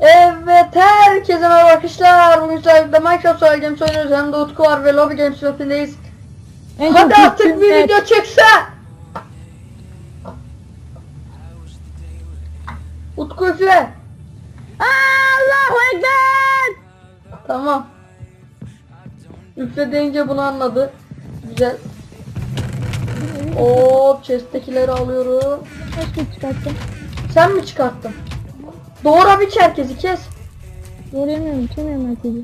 Evet herkese merhaba arkadaşlar. Bugün sizlerle Minecraft söyleyeceğim söylüyoruz. Hem de Utku var ve Lobby Games Web'indeyiz. En Hadi artık bir video çekse. Utku üfle. Allahu Ekber! Tamam. Üfle deyince bunu anladı. Güzel. Hop chest'tekileri alıyorum. Sen mi çıkarttın? Doğru bir herkesi kes. Doğrayamıyorum, bitirmiyorum herkesi.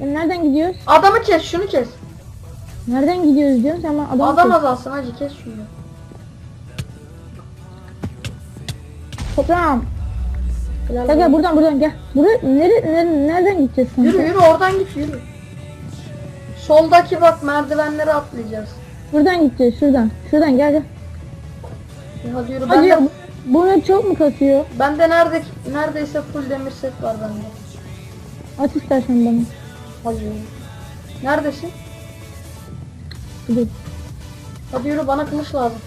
Ya nereden gidiyoruz? Adamı kes şunu kes. Nereden gidiyoruz diyorsun sen bana adam Adam kes. azalsın hacı kes şunu. Toprağım. Helal Gel gel olsun. buradan buradan gel. Buraya nere, nere, nereden gideceğiz kanka? Yürü yürü oradan git yürü. Soldaki bak merdivenleri atlayacağız. Buradan gideceğiz şuradan. Şuradan gel gel. Hadi yürü. Hadi Bende, ya, bu- bunu çok mu kasıyor? bende nerede, neredeyse full demir set var bende. At istersen bana. Hadi yürü. Neredesin? Dur. Hadi yürü bana kılıç lazım.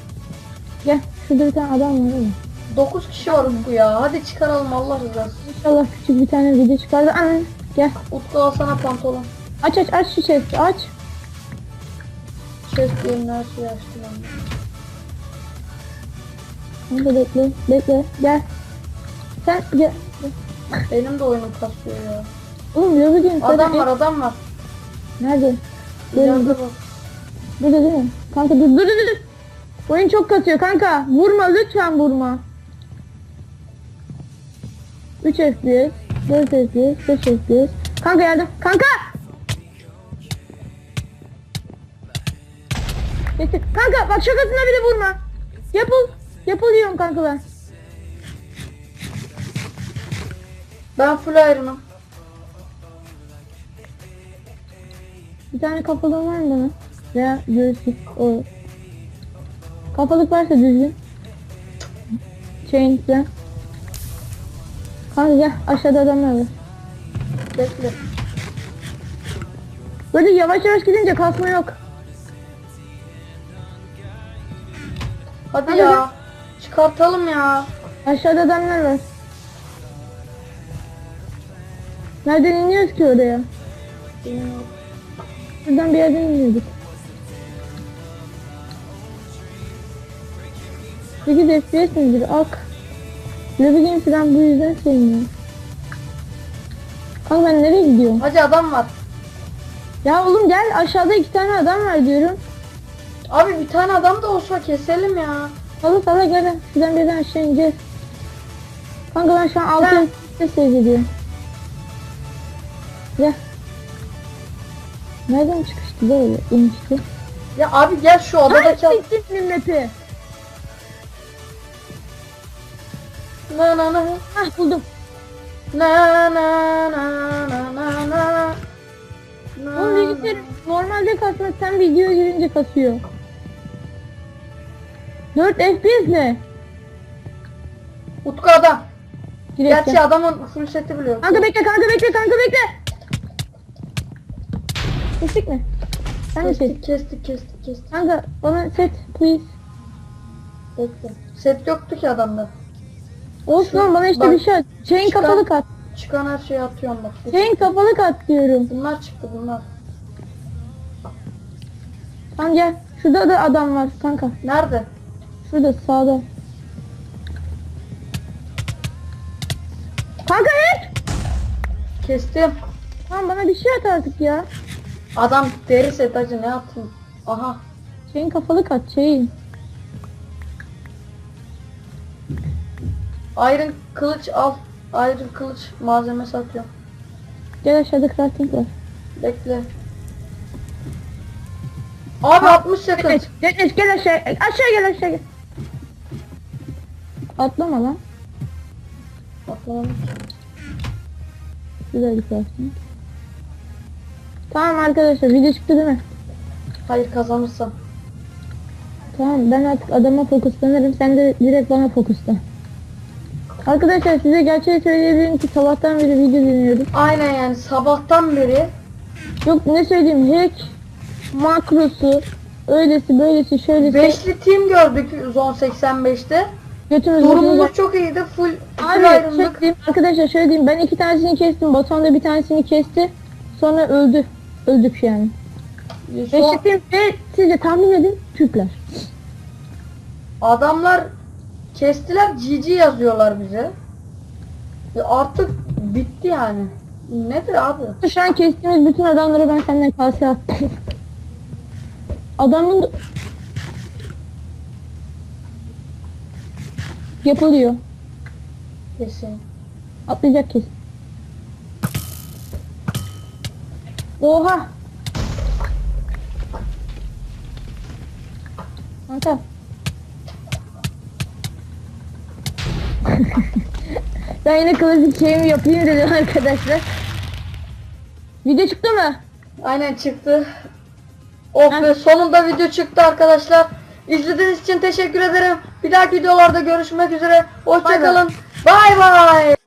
Gel. Şurada bir tane adam var öyle. 9 kişi var Utku ya. Hadi çıkaralım Allah rızası. İnşallah küçük bir tane video çıkardı. Anan. Gel. Utku al sana pantolon. Aç aç aç şu chest'i aç. Chest yerine her şeyi açtım Kanka bekle. Bekle. Gel. Sen gel. Benim de oyunum kasıyor ya. Oğlum yolu gün. Adam var adam var. Nerede? Bak. Burada değil mi? Kanka dur dur dur. Oyun çok kasıyor kanka. Vurma lütfen vurma. 3 FPS, 4 FPS, 5 FPS. Kanka yardım. Kanka! Kanka bak şakasına bile vurma. Yapıl. Yapıl diyorum kanka ben. Ben full iron'ım. Bir tane kapalığın var mı? Veya joystick o. Kapalık varsa düzgün. Falan. Kanka gel aşağıda adamlar var. Bekle. Böyle yavaş yavaş gidince kasma yok. Hadi Hadi ya. Çıkartalım ya. Aşağıda adamlar var. Nereden iniyoruz ki oraya? Bilmiyorum. Şuradan bir yerden iniyorduk. 8 FPS nedir? Ak. Lobby Game falan bu yüzden sevmiyorum. Kanka ben nereye gidiyorum? Hadi adam var. Ya oğlum gel aşağıda iki tane adam var diyorum. Abi bir tane adam da olsa keselim ya. Salla salla gel ben şuradan birden aşağı ineceğiz. Kanka ben şu an 6 Ben- FPS seyrediyorum. Gel. Nereden çıkıştı böyle inişti? Ya abi gel şu odadaki Ay siktir map'i. na na na Hah buldum. na na na na na na Oğlum bilgisayar normalde kasmaz sen videoya girince kasıyor. 4 FPS ne? Utku adam. Direkt Gerçi adamın full seti biliyor. Kanka bekle kanka bekle kanka bekle. Kestik mi? Sen mi Kestik kes? kestik kestik kestik. Kanka bana set please. Bekle. Set yoktu ki adamda. Olsun oğlum bana işte Bak, bir şey at. Chain çıkar. kapalı kat. Çıkan her şeyi atıyorum bak. Chain kapalı kat diyorum. Bunlar çıktı bunlar. Tamam gel. Şurada da adam var kanka. Nerede? Şurada sağda. Kanka hep. Kestim. Tamam bana bir şey at artık ya. Adam deri set acı ne atayım? Aha. Chain kapalı kat chain. Iron kılıç al. Iron kılıç malzemesi atıyorum. Gel aşağıda crafting var. Bekle. Abi 60 second. Geç, geç, geç, gel aşağı. Aşağı gel aşağı gel. Atlama lan. Atlamam. Güzel yıkarsın. Tamam arkadaşlar video çıktı değil mi? Hayır kazanırsam. Tamam ben artık adama fokuslanırım sen de direkt bana fokuslan. Arkadaşlar size gerçeği söyleyebilirim ki sabahtan beri video dinliyorum. Aynen yani sabahtan beri. Yok ne söyleyeyim hack makrosu öylesi böylesi şöylesi. Beşli team gördük 185'te. Götünüz Durumumuz çok iyiydi. Full, Abi, ayrıldık. Şey arkadaşlar şöyle diyeyim. Ben iki tanesini kestim. Batuhan da bir tanesini kesti. Sonra öldü. Öldük yani. Reşit'in ve siz de tahmin edin Türkler. Adamlar kestiler GG yazıyorlar bize. E artık bitti yani. Nedir abi? Şu an kestiğimiz bütün adamları ben senden kalsaya attım. Adamın yapılıyor Kesin. atlayacak kesin oha Kanka Ben yine klasik şeyimi yapayım dedim arkadaşlar. Video çıktı mı? Aynen çıktı. Oh Ha. be sonunda video çıktı arkadaşlar. İzlediğiniz için teşekkür ederim. Bir dahaki videolarda görüşmek üzere. Hoşçakalın. Bay bay.